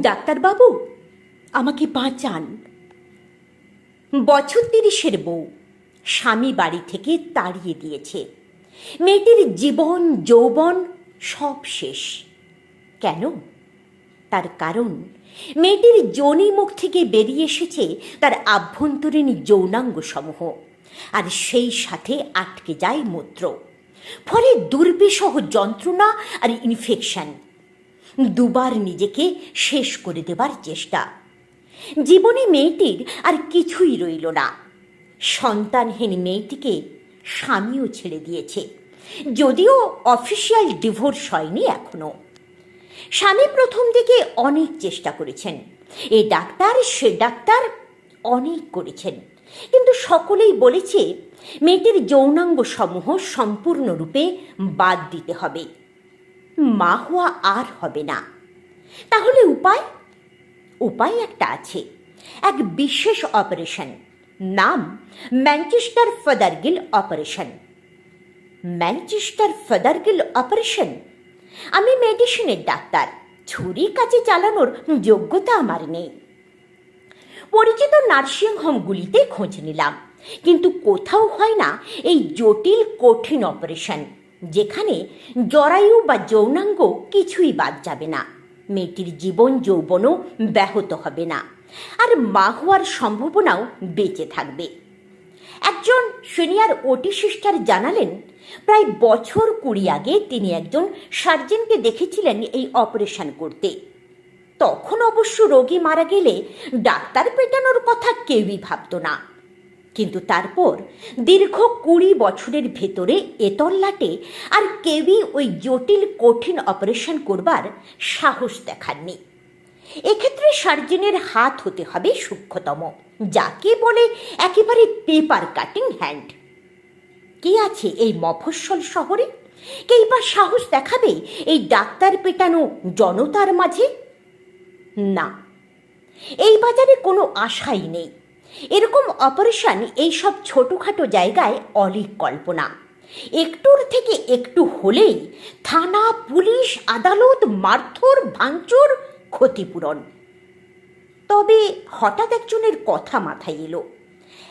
ডাক্তারবাবু, আমাকে বাঁচান। বছর তিরিশের বউ স্বামী বাড়ি থেকে তাড়িয়ে দিয়েছে। মেয়েটির জীবন, যৌবন সব শেষ। কেন? তার কারণ, মেয়েটির যোনি মুখ থেকে বেরিয়ে এসেছে তার আভ্যন্তরীণ যৌনাঙ্গ সমূহ আর সেই সাথে আটকে যায় মূত্র। ফলে দুর্বিষহ যন্ত্রণা আর ইনফেকশন দুবার নিজেকে শেষ করে দেবার চেষ্টা। জীবনে মেয়েটির আর কিছুই রইল না। সন্তানহীন মেয়েটিকে স্বামীও ছেড়ে দিয়েছে। যদিও অফিসিয়াল ডিভোর্স হয়নি এখনও। স্বামী প্রথম দিকে অনেক চেষ্টা করেছেন। এ ডাক্তার, সে ডাক্তার অনেক করেছেন। কিন্তু সকলেই বলেছে, মেয়েটির যৌনাঙ্গ সমূহ সম্পূর্ণরূপে বাদ দিতে হবে। মা হওয়া আর হবে না। তাহলে উপায়? উপায় একটা আছে। এক বিশেষ অপারেশন, নাম Manchester Fothergill operation. Manchester Fothergill operation? আমি মেডিসিনের ডাক্তার ছুরি কাজে চালানোর যোগ্যতা আমার নেই। পরিচিত নার্সিংহোমগুলিতে খোঁজ নিলাম, কিন্তু কোথাও হয় না এই জটিল, কঠিন অপারেশন। যেখানে জরায়ু বা যৌনাঙ্গ কিছুই বাদ যাবে না। মেয়েটির জীবন যৌবনও ব্যাহত হবে না। আর মা হওয়ার সম্ভাবনাও বেঁচে থাকবে। একজন সিনিয়র ওটি সিস্টার জানালেন, প্রায় বছর কুড়ি আগে তিনি একজন সার্জেনকে দেখেছিলেন এই অপারেশন করতে। তখন অবশ্য রোগী মারা গেলে ডাক্তার পেটানোর কথা কেউই ভাবত না। কিন্তু তারপর দীর্ঘ কুড়ি বছরের ভেতরে এতল্লাটে আর কেউই ওই জটিল, কঠিন অপারেশন করবার সাহস দেখাননি। এক্ষেত্রে সার্জেনের হাত হতে হবে সূক্ষ্মতম, যাকে বলে একেবারে পেপার কাটিং হ্যান্ড। কে আছে এই মফস্বল শহরে? কেই বা সাহস দেখাবে এই ডাক্তার পেটানো জনতার মাঝে? না, এই বাজারে কোনো আশাই নেই। এরকম অপারেশন এইসব ছোটোখাটো জায়গায় অলিক কল্পনা। একটুর থেকে একটু হলেই থানা, পুলিশ, আদালত, মারধর, ভাঙচুর ক্ষতিপূরণ। তবে হঠাৎ একজনের কথা মাথায় এলো।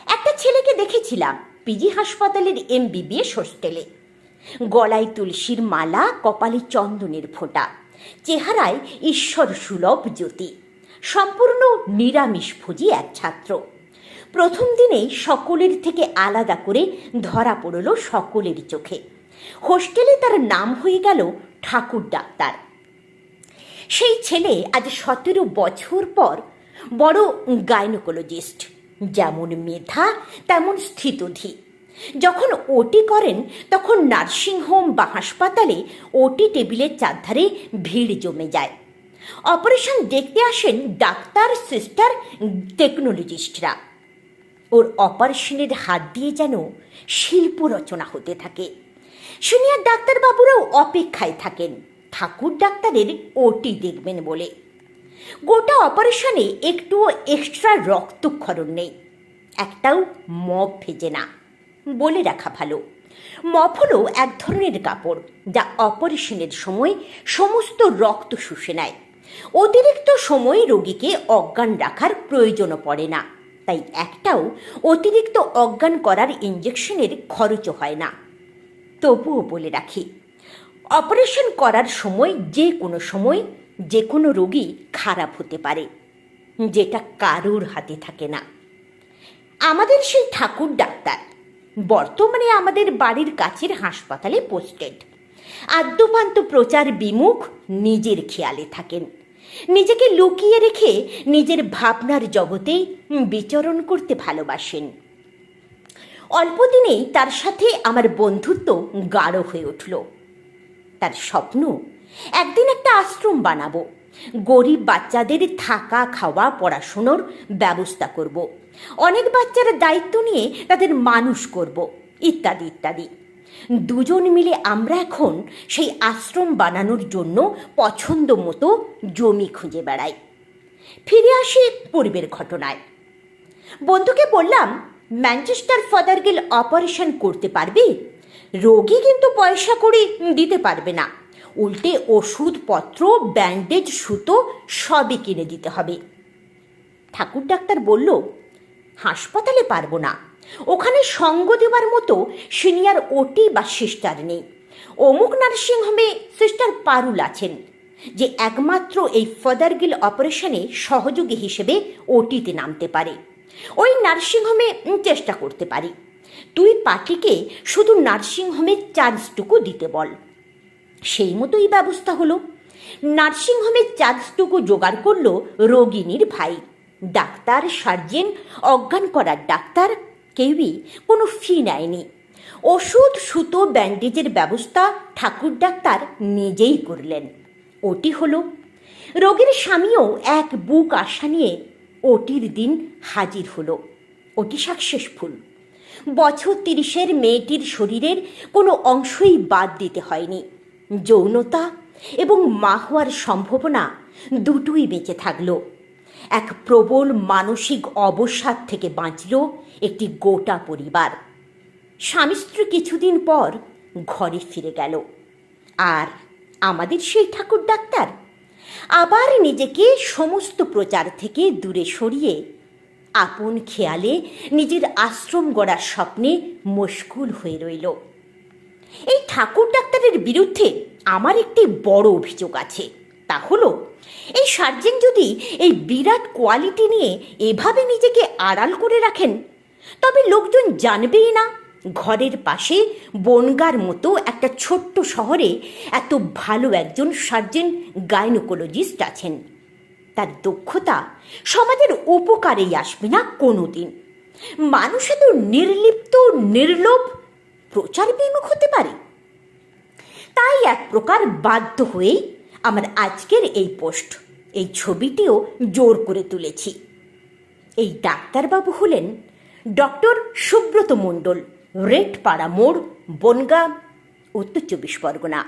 একটা ছেলেকে দেখেছিলাম পিজি হাসপাতালের এমবিবিএস হোস্টেলে। গলায় তুলসীর মালা, কপালে চন্দনের ফোঁটা। চেহারায় ঈশ্বর সুলভ জ্যোতি। সম্পূর্ণ নিরামিষভোজী এক ছাত্র। প্রথম দিনেই সকলের থেকে আলাদা করে ধরা পড়ল সকলের চোখে। হোস্টেলে তার নাম হয়ে গেল ঠাকুর ডাক্তার। সেই ছেলে আজ সতেরো বছর পর বড় গাইনোকোলজিস্ট। যেমন মেধা, তেমন স্থিতধি। যখন ওটি করেন, তখন নার্সিংহোম বা হাসপাতালে ওটি টেবিলের চারধারে ভিড় জমে যায়। অপারেশন দেখতে আসেন ডাক্তার, সিস্টার, টেকনোলজিস্টরা। ওর অপারেশনের হাত দিয়ে যেন শিল্প রচনা হতে থাকে। সিনিয়র ডাক্তারবাবুরাও অপেক্ষায় থাকেন। ঠাকুর ডাক্তারের ওটি দেখবেন বলে। গোটা অপারেশনে একটুও এক্সট্রা রক্তক্ষরণ নেই। একটাও মপ ভেজে না, বলে রাখা ভালো। মপ হলো এক ধরনের কাপড় যা অপারেশনের সময় সমস্ত রক্ত শুষে নেয়। অতিরিক্ত সময় রোগীকে অজ্ঞান রাখার প্রয়োজনও পড়ে না। তাই একটাও অতিরিক্ত অজ্ঞান করার ইঞ্জেকশনের খরচও হয় না। তবুও বলে রাখি অপারেশন করার সময় যে কোনো সময় যে কোনো রোগী খারাপ হতে পারে, যেটা কারুর হাতে থাকে না। আমাদের সেই ঠাকুর ডাক্তার, বর্তমানে আমাদের বাড়ির কাছের হাসপাতালে পোস্টেড আদ্যপান্ত প্রচার বিমুখ, নিজের খেয়ালে থাকেন। নিজেকে লুকিয়ে রেখে নিজের ভাবনার জগতেই বিচরণ করতে ভালোবাসেন অল্প দিনেই তার সাথে আমার বন্ধুত্ব গাঢ় হয়ে উঠল তার স্বপ্ন, একদিন একটা আশ্রম বানাবো, গরিব বাচ্চাদের থাকা খাওয়া পড়াশুনোর ব্যবস্থা করব। অনেক বাচ্চার দায়িত্ব নিয়ে তাদের মানুষ করব, ইত্যাদি ইত্যাদি দুজন মিলে আমরা এখন সেই আশ্রম বানানোর জন্য পছন্দ মতো জমি খুঁজে বেড়াই। ফিরে আসি পূর্বের ঘটনায়। বন্ধুকে বললাম ম্যানচেস্টার ফাদারগিল অপারেশন করতে পারবি? রোগী কিন্তু পয়সা করে দিতে পারবে না। উল্টে ওষুধপত্র ব্যান্ডেজ সুতো সবই কিনে দিতে হবে। ঠাকুর ডাক্তার বলল, হাসপাতালে পারব না। ওখানে সঙ্গ দেওয়ার মতো সিনিয়র ওটি বা সিস্টার নেই। অমুক নার্সিংহোমে সিস্টার পারুল আছেন, যে একমাত্র এই ফদারগিল অপারেশনে সহযোগী হিসেবে ওটিতে নামতে পারে। ওই নার্সিংহোমে চেষ্টা করতে পারি। তুই পার্টিকে শুধু নার্সিংহোমের চার্জটুকু দিতে বল। সেই মতোই ব্যবস্থা হলো। নার্সিংহোমের চার্জটুকু জোগাড় করল রোগিনীর ভাই। ডাক্তার, সার্জেন, অজ্ঞান করার ডাক্তার কেউই কোনো ফি নেয়নি। ওষুধ, সুতো, ব্যান্ডেজের ব্যবস্থা ঠাকুর ডাক্তার নিজেই করলেন। ওটি হলো, রোগীর স্বামীও এক বুক আশা নিয়ে ওটির দিন হাজির হলো। OT successful. বছর তিরিশের মেয়েটির শরীরের কোনো অংশই বাদ দিতে হয়নি। যৌনতা এবং মা হওয়ার সম্ভাবনা দুটোই বেঁচে থাকল। এক প্রবল মানসিক অবসাদ থেকে বাঁচল একটি গোটা পরিবার। স্বামী স্ত্রী কিছুদিন পর ঘরে ফিরে গেল। আর আমাদের সেই ঠাকুর ডাক্তার? আবার নিজেকে সমস্ত প্রচার থেকে দূরে সরিয়ে আপন খেয়ালে নিজের আশ্রম গড়ার স্বপ্নে মশগুল হয়ে রইল। এই ঠাকুর ডাক্তারের বিরুদ্ধে আমার একটি বড় অভিযোগ আছে। তা হলো এই সার্জেন যদি এই বিরাট কোয়ালিটি নিয়ে এভাবে নিজেকে আড়াল করে রাখেন, তবে লোকজন জানবেই না ঘরের পাশে বনগার মতো একটা ছোট্ট শহরে এত ভালো একজন সার্জেন গাইনোকোলজিস্ট আছেন। তার দক্ষতা সমাজের উপকারেই আসবে না কোনো দিন মানুষ এত নির্লিপ্ত, নির্লোভ প্রচার বিমুখ হতে পারে? তাই এক প্রকার বাধ্য হয়েই আমার আজকের এই পোস্ট, এই ছবিটিও জোর করে তুলেছি। এই ডাক্তারবাবু হলেন ডক্টর সুব্রত মণ্ডল রেড পাড়া মোড়, বনগাঁ, উত্তর চব্বিশ পরগনা।